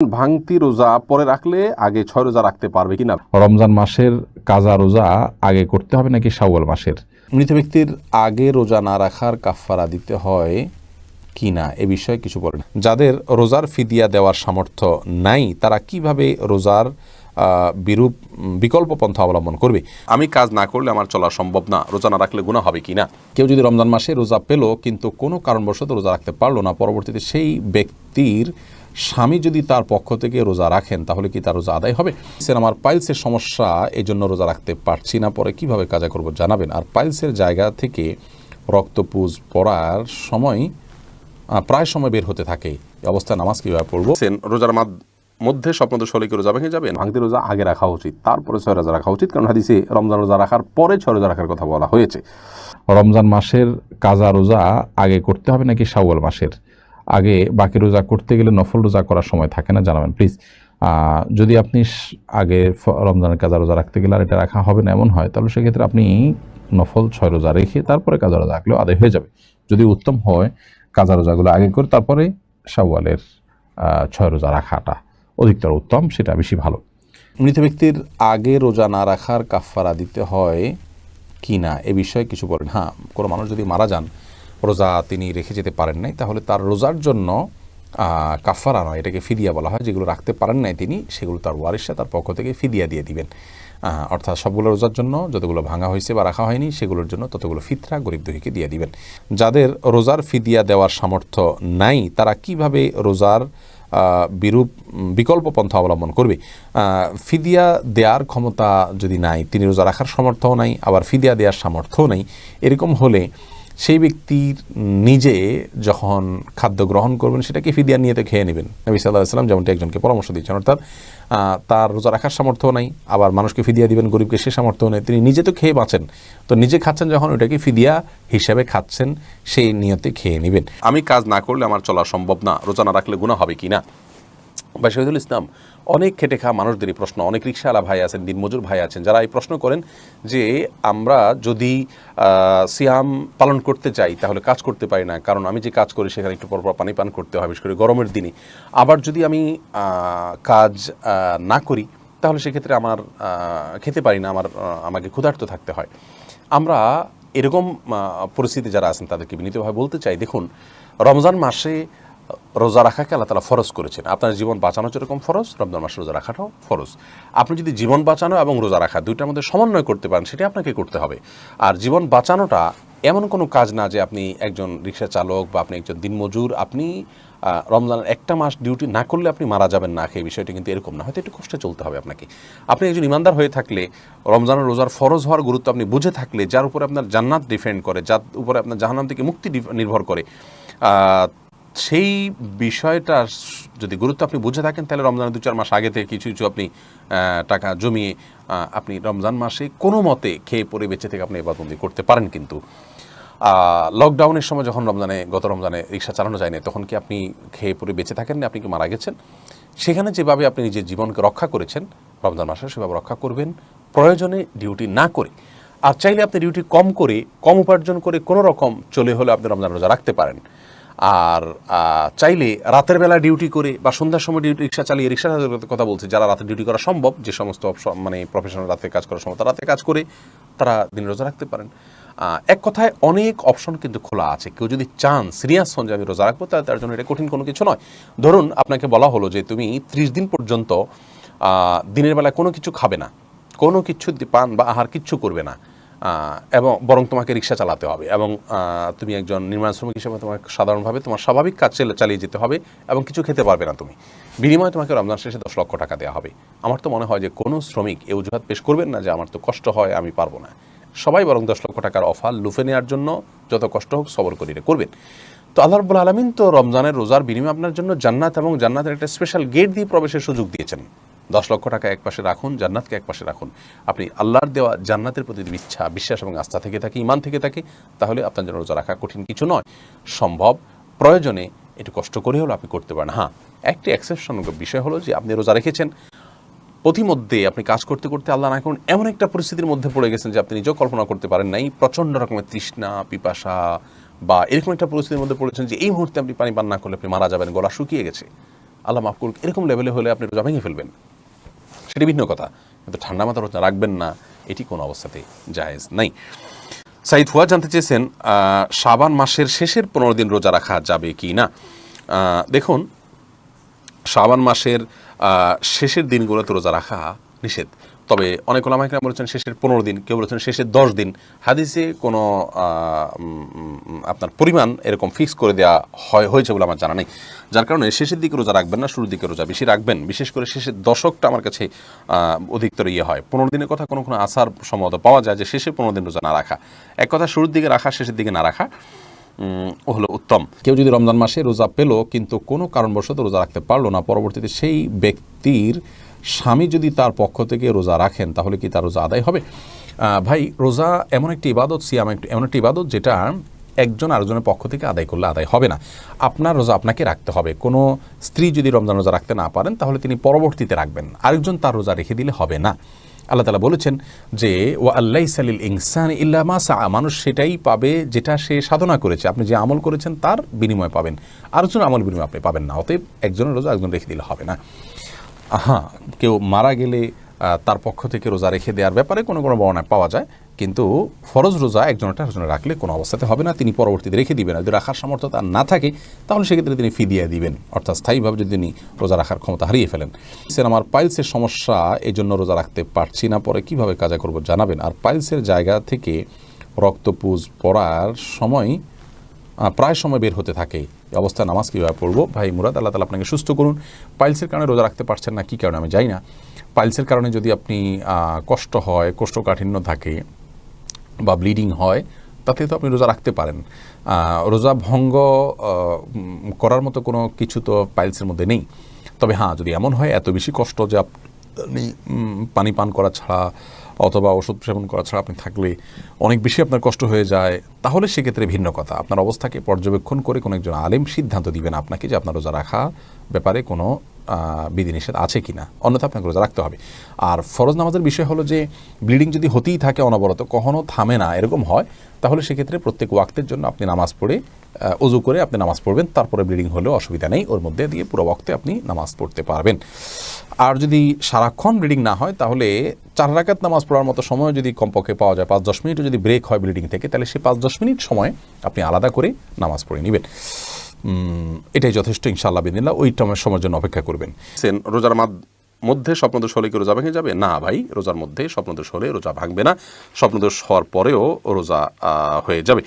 ভাঙতি রোজা পরে রাখলে আগে ছয় রোজা রাখতে পারবে কিনা? রমজান মাসের কাজা রোজা আগে করতে হবে নাকি শাওয়াল মাসের? মৃত ব্যক্তির আগে রোজা না রাখার কাফফারা দিতে হয় কি না এ বিষয়ে কিছু বলেন। যাদের রোজার ফিদিয়া দেওয়ার সামর্থ্য নাই তারা কীভাবে রোজার আহ, বিরূপ বিকল্প পন্থা অবলম্বন করবে? আমি কাজ না করলে আমার চলা সম্ভব না রোজা না রাখলে গুণা হবে কি না কেউ যদি রমজান মাসে রোজা পেল কিন্তু কোনো কারণবশত রোজা রাখতে পারল না পরবর্তীতে সেই ব্যক্তির স্বামী যদি তার পক্ষ থেকে রোজা রাখেন তাহলে কি তার রোজা আদায় হবে? স্যার আমার পাইলসের সমস্যা এই জন্য রোজা রাখতে পারছি না পরে কীভাবে কাজা করব জানাবেন। আর পাইলসের জায়গা থেকে রক্তপুজ পড়ার সময় প্রায় সময় বের হতে থাকে। এই অবস্থায় নামাজ কীভাবে পড়ব? রোজার মাদ- মধ্যে স্বপ্নদোষ হলে কি রোজা ভেঙে যাবেন ভাঙতি রোজা আগে রাখা উচিত তারপরে ছয় রোজা রাখা উচিত কারণ হাদিসে রমজান রোজা রাখার পরে ছয় রোজা রাখার কথা বলা হয়েছে। রমজান মাসের কাজা রোজা আগে করতে হবে নাকি শাওয়াল মাসের? আগে বাকি রোজা করতে গেলে নফল রোজা করার সময় থাকে না জানাবেন প্লিজ যদি আপনি আগে রমজানের কাজা রোজা রাখতে গেলে আর এটা রাখা হবে না এমন হয় তাহলে সেক্ষেত্রে আপনি নফল ছয় রোজা রেখে তারপরে কাজা রোজা রাখলেও আদায় হয়ে যাবে। যদি উত্তম হয় কাজা রোজাগুলো আগে করে তারপরে শাওয়ালের আহ, ছয় রোজা রাখাটা অধিকতর উত্তম সেটা বেশি ভালো। মৃত ব্যক্তির আগে রোজা না রাখার কাফফারা দিতে হয় কি না এ বিষয়ে কিছু বলেন। হ্যাঁ কোনো মানুষ যদি মারা যান রোজা তিনি রেখে যেতে পারেন নাই। তাহলে তার রোজার জন্য আহ, কাফফারা নয় এটাকে ফিদিয়া বলা হয় যেগুলো রাখতে পারেন নাই তিনি সেগুলো তার ওয়ারিসা তার পক্ষ থেকে ফিদিয়া দিয়ে দিবেন। অর্থাৎ সবগুলো রোজার জন্য যতগুলো ভাঙা হয়েছে বা রাখা হয়নি সেগুলোর জন্য ততগুলো ফিতরা গরিব দুহীকে দিয়ে দিবেন। যাদের রোজার ফিদিয়া দেওয়ার সামর্থ্য নাই তারা কীভাবে রোজার বিরূপ বিকল্প পন্থা অবলম্বন করবে? ফিদিয়া দেওয়ার ক্ষমতা যদি নাই তিনি রোজা রাখার সামর্থ্যও নাই আবার ফিদিয়া দেওয়ার সামর্থ্যও নাই এরকম হলে সেই ব্যক্তির নিজে যখন খাদ্য গ্রহণ করবেন, সেটাকে ফিদিয়া নিয়ে খেয়ে নেবেন। নবী সাল্লাহ সাল্লাম যেমনটি একজনকে পরামর্শ দিচ্ছেন অর্থাৎ তার রোজা রাখার সামর্থ্য নাই, আবার মানুষকে ফিদিয়া দিবেন, গরিবকে সে সামর্থ্য নেই, তিনি নিজে তো খেয়ে বাঁচেন। তো নিজে খাচ্ছেন যখন, ওটাকে ফিদিয়া হিসাবে খাচ্ছেন, সেই নিয়তে খেয়ে নেবেন। আমি কাজ না করলে আমার চলা সম্ভব না, রোজা না রাখলে গুণা হবে কি না? বা শহীদুল ইসলাম, অনেক খেটে খাওয়া মানুষদেরই প্রশ্ন। অনেক রিক্সাওয়ালা ভাই আছেন, দিনমজুর ভাই আছেন, যারা এই প্রশ্ন করেন যে আমরা যদি সিয়াম পালন করতে চাই, তাহলে কাজ করতে পারি না। কারণ আমি যে কাজ করি, সেখানে একটু পর পর পানি পান করতে হয়, বিশেষ করে গরমের দিনে। আবার যদি আমি কাজ না করি, তাহলে সেক্ষেত্রে আমার খেতে পারি না, আমার আমাকে ক্ষুধার্ত থাকতে হয়। আমরা এরকম পরিস্থিতি যারা আছেন, তাদেরকে বিনীতভাবে বলতে চাই, দেখুন, রমজান মাসে রোজা রাখাকে আল্লাহ তালা ফরজ করেছেন। আপনার জীবন বাঁচানো যেরকম ফরজ? রমজান মাসে রোজা রাখাটাও ফরজ। আপনি যদি জীবন বাঁচানো এবং রোজা রাখা দুইটার মধ্যে সমন্বয় করতে পারেন সেটা আপনাকে করতে হবে। আর জীবন বাঁচানোটা এমন কোনো কাজ না যে আপনি একজন রিক্সা চালক বা আপনি একজন দিনমজুর, আপনি রমজানের একটা মাস ডিউটি না করলে আপনি মারা যাবেন না খেয়ে বিষয়টা কিন্তু এরকম না। হয়তো একটু কষ্টে চলতে হবে আপনাকে। আপনি একজন ইমানদার হয়ে থাকলে, রমজানের রোজার ফরজ হওয়ার গুরুত্ব আপনি বুঝে থাকলে, যার উপরে আপনার জান্নাত ডিফেন্ড করে, যার উপরে আপনার জাহান্নাম থেকে মুক্তি নির্ভর করে সেই বিষয়টা যদি গুরুত্ব আপনি বুঝে থাকেন, তাহলে রমজানের দু চার মাস আগে থেকে কিছু কিছু আপনি টাকা জমিয়ে আপনি রমজান মাসে কোনো মতে খেয়ে পরে বেঁচে থেকে আপনি এবাদবন্দি করতে পারেন কিন্তু। লকডাউনের সময় যখন রমজানে, গত রমজানে রিক্সা চালানো যায়নি, তখন কি আপনি খেয়ে পরে বেঁচে থাকেন আপনি কি মারা গেছেন? সেখানে যেভাবে আপনি নিজের জীবনকে রক্ষা করেছেন, রমজান মাসে সেভাবে রক্ষা করবেন, প্রয়োজনে ডিউটি না করে। আর চাইলে আপনি ডিউটি কম করে, কম উপার্জন করে কোনো রকম চলে হলে আপনি রমজান রোজা রাখতে পারেন। আর চাইলে রাতের বেলা ডিউটি করে বা সন্ধ্যার সময় ডিউটি, রিক্সা চালিয়ে, রিক্সা কথা বলছি, যারা রাতে ডিউটি করা সম্ভব, যে সমস্ত মানে প্রফেশনাল রাতে কাজ করা সম্ভব তারা রাতে কাজ করে, তারা দিন রোজা রাখতে পারেন। এক কথায় অনেক অপশন কিন্তু খোলা আছে। কেউ যদি চান সিরিয়াস হন যে আমি রোজা রাখব, তাহলে তার জন্য এটা কঠিন কোনো কিছু নয়। ধরুন, আপনাকে বলা হলো যে তুমি ত্রিশ দিন পর্যন্ত দিনের বেলায় কোনো কিছু খাবে না, কোনো কিছু পান বা আহার কিচ্ছু করবে না। এবং বরং তোমাকে রিক্সা চালাতে হবে এবং তুমি একজন নির্মাণ শ্রমিক হিসেবে তোমাকে সাধারণভাবে তোমার স্বাভাবিক কাজ চালিয়ে- যেতে হবে এবং কিছু খেতে পারবে না তুমি। বিনিময়ে তোমাকে রমজান শেষে দশ লক্ষ টাকা দেওয়া হবে। আমার তো মনে হয় যে কোনো শ্রমিক এ অজুহাত পেশ করবেন না যে আমার তো কষ্ট হয়, আমি পারব না। সবাই বরং দশ লক্ষ টাকার অফার লুফে নেওয়ার জন্য যত কষ্ট হোক সবর করিয়ে করবেন। তো আল্লাহ রব্বুল আলমিন তো রমজানের রোজার বিনিময়ে আপনার জন্য জান্নাত এবং জান্নাতের একটা স্পেশাল গেট দিয়ে প্রবেশের সুযোগ দিয়েছেন। দশ লক্ষ টাকা এক পাশে রাখুন, জান্নাতকে এক পাশে রাখুন। আপনি আল্লাহর দেওয়া জান্নাতের প্রতি ইচ্ছা বিশ্বাস এবং আস্থা থেকে থাকে ইমান থেকে থাকে, তাহলে আপনার জন্য রোজা রাখা কঠিন কিছু নয়। সম্ভব, প্রয়োজনে একটু কষ্ট করে হলেও আপনি করতে পারেন। হ্যাঁ একটি এক্সেপশন বিষয় হলো যে আপনি রোজা রেখেছেন প্রতিমধ্যে আপনি কাজ করতে করতে আল্লাহ না করুন, এমন একটা পরিস্থিতির মধ্যে পড়ে গেছেন যে আপনি নিজেও কল্পনা করতে পারেন নাই, প্রচণ্ড রকমের তৃষ্ণা, পিপাসা বা এরকম একটা পরিস্থিতির মধ্যে পড়েছেন যে এই মুহূর্তে আপনি পানি পান না করলে আপনি মারা যাবেন, গলা শুকিয়ে গেছে। আল্লাহ মাফ করুক, এরকম লেভেলে হলে আপনি রোজা ভেঙে ফেলবেন। সেটি ভিন্ন কথা। কিন্তু ঠান্ডা মাথা রোজা রাখবেন না, এটি কোনো অবস্থাতে জায়েজ নাই। সাইদ ফুয়া জানতে চেয়েছেন শাবান মাসের শেষের পনেরো দিন রোজা রাখা যাবে কি না। দেখুন, শাবান মাসের শেষের দিনগুলোতে রোজা রাখা নিষেধ। তবে অনেক ওলামাইকরা বলেছেন শেষের পনেরো দিন, কেউ বলেছেন শেষের দশ দিন। হাদিসে কোনো আপনার পরিমাণ এরকম ফিক্স করে দেওয়া হয়, হয়েছে বলে আমার জানা নেই। যার কারণে শেষের দিকে রোজা রাখবেন না, শুরুর দিকে রোজা বেশি রাখবেন। বিশেষ করে শেষের দশকটা আমার কাছে অধিকতর ইয়ে হয়। পনেরো দিনের কথা কোনো কোনো আসার সম্ভবত পাওয়া যায় যে শেষে পনেরো দিন রোজা না রাখা। এক কথা শুরুর দিকে রাখা, শেষের দিকে না রাখা ও হলো উত্তম। কেউ যদি রমজান মাসে রোজা পেল, কিন্তু কোনো কারণবশত রোজা রাখতে পারল না, পরবর্তীতে সেই ব্যক্তির স্বামী যদি তার পক্ষ থেকে রোজা রাখেন, তাহলে কি তার রোজা আদায় হবে? ভাই, রোজা এমন একটি ইবাদত, সিয়াম একটি, এমন একটি ইবাদত যেটা একজন আরেকজনের পক্ষ থেকে আদায় করলে আদায় হবে না। আপনার রোজা আপনাকে রাখতে হবে। কোনো স্ত্রী যদি রমজান রোজা রাখতে না পারেন, তাহলে তিনি পরবর্তীতে রাখবেন আরেকজন তার রোজা রেখে দিলে হবে না। আল্লাহ তালা বলেছেন যে ও আল্লাহ সালিল ইনসান ইল্লা মা সা মানুষ সেটাই পাবে যেটা সে সাধনা করেছে। আপনি যে আমল করেছেন, তার বিনিময় পাবেন। আরেকজন আমল বিনিময় আপনি পাবেন না। অতএব একজনের রোজা একজন রেখে দিলে হবে না। হ্যাঁ কেউ মারা গেলে তার পক্ষ থেকে রোজা রেখে দেওয়ার ব্যাপারে কোনো কোনো বর্ণায় পাওয়া যায়। কিন্তু ফরজ রোজা একজনে রাখলে কোনো অবস্থাতে হবে না। তিনি পরবর্তীতে রেখে দিবেন। যদি রাখার সামর্থ্য তার না থাকে, তাহলে সেক্ষেত্রে তিনি ফিদিয়া দিবেন। অর্থাৎ স্থায়ীভাবে যদি তিনি রোজা রাখার ক্ষমতা হারিয়ে ফেলেন। স্যার আমার পাইলসের সমস্যা এই জন্য রোজা রাখতে পারছি না। পরে কীভাবে কাজা করব জানাবেন। আর পাইলসের জায়গা থেকে রক্তপুজ পড়ার সময় প্রায় সময় বের হতে থাকে। এই অবস্থায় নামাজ কীভাবে পড়ব? ভাই মুরাদ, আল্লাহ তালা আপনাকে সুস্থ করুন। পাইলসের কারণে রোজা রাখতে পারছেন না, কী কারণে আমি জানি না। পাইলসের কারণে যদি আপনি কষ্ট হয়, কোষ্ঠকাঠিন্য থাকে বা ব্লিডিং হয়, তাতে তো আপনি রোজা রাখতে পারেন। রোজা ভঙ্গ করার মতো কোনো কিছু তো পাইলসের মধ্যে নেই। তবে হ্যাঁ যদি এমন হয়, এত বেশি কষ্ট যে আপনি পানি পান করা ছাড়া অথবা ওষুধ সেবন করা ছাড়া আপনি থাকলে অনেক বেশি আপনার কষ্ট হয়ে যায়, তাহলে সেক্ষেত্রে ভিন্ন কথা। আপনার অবস্থাকে পর্যবেক্ষণ করে কোনো একজন আলেম সিদ্ধান্ত দিবেন আপনাকে যে আপনার রোজা রাখা ব্যাপারে কোনো বিধিনিষেধ আছে কি না অন্যথা আপনাকে রোজা রাখতে হবে। আর ফরজ নামাজের বিষয় হলো যে ব্লিডিং যদি হতেই থাকে অনবরত কখনও থামে না, এরকম হয়, তাহলে সেক্ষেত্রে প্রত্যেক ওয়াক্তের জন্য আপনি নামাজ পড়ে অজু করে আপনি নামাজ পড়বেন, তারপরে ব্লিডিং হলেও অসুবিধা নেই, ওর মধ্যে দিয়ে পুরো ওয়াক্তে আপনি নামাজ পড়তে পারবেন। আর যদি সারাক্ষণ ব্লিডিং না হয়, তাহলে চার রাকাত নামাজ পড়ার মতো সময় যদি কমপক্ষে পাওয়া যায়, পাঁচ দশ মিনিটও যদি ব্রেক হয় ব্লিডিং থেকে, তাহলে সেই পাঁচ দশ মিনিট সময় আপনি আলাদা করে নামাজ পড়ে নেবেন। এটাই যথেষ্ট, ইনশাআল্লাহ বিদিনা ওইটা আমার সময়ের জন্য অপেক্ষা করবেন। রোজার মধ্যে স্বপ্নদোষ হলে কি রোজা ভেঙে যাবে? না ভাই, রোজার মধ্যে স্বপ্নদোষ হলে রোজা ভাঙবে না। স্বপ্নদোষ হওয়ার পরেও রোজা হয়ে যাবে।